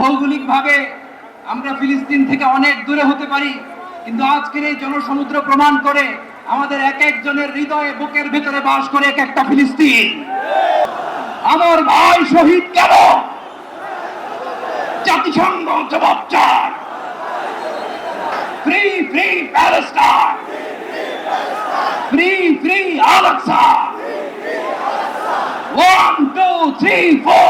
ভৌগোলিকভাবে আমরা ফিলিস্তিন থেকে অনেক দূরে হতে পারি, কিন্তু আজকের এই জনসমুদ্র প্রমাণ করে আমাদের এক একজনের হৃদয়ে বুকের ভেতরে বাস করে এক একটা ফিলিস্তিন। আমার ভাই শহীদ কেন? জাতিসংঘ জবাব চায়। Free free Palestine free free Al Aqsa one two three four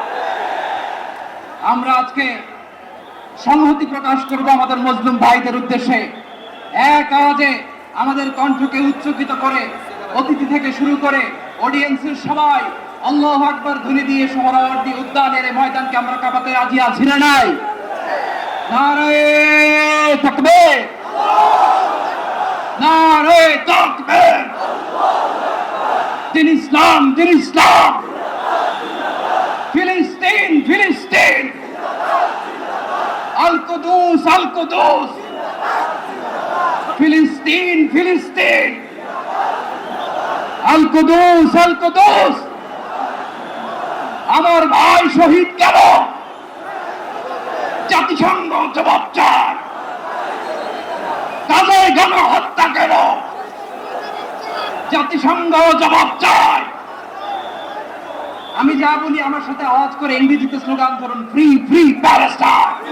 আমরা আজকে সংহতি প্রকাশ করব আমাদের মুসলিম ভাইদের উদ্দেশ্যে। এক আওয়াজে আমাদের কণ্ঠকে উচ্চকিত করে, অতিথি থেকে শুরু করে অডিয়েন্সের সবাই আল্লাহ আকবর ধ্বনি দিয়ে সোহরাওয়ার্দী উদ্যানের ময়দানকে আমরা কাঁপাতে রাজি আছি না নাই? নারে থাকবে নারে ইসলাম, দিন ইসলাম ফিলিস্তিন ফিলিস্তিন আল কুদুস কুদুস। ফিলিস্তিন ফিলিস্তিন। আল কুদুস আল কুদুস। আমার ভাই শহীদ কেন? জাতিসংঘ জবাব চায়। কাজে গণ হত্যা কেন? জাতিসংঘ জবাব চায়। আমি যা বলি আমার সাথে আওয়াজ করে ইংরেজিতে স্লোগান ধরুন free free Palestine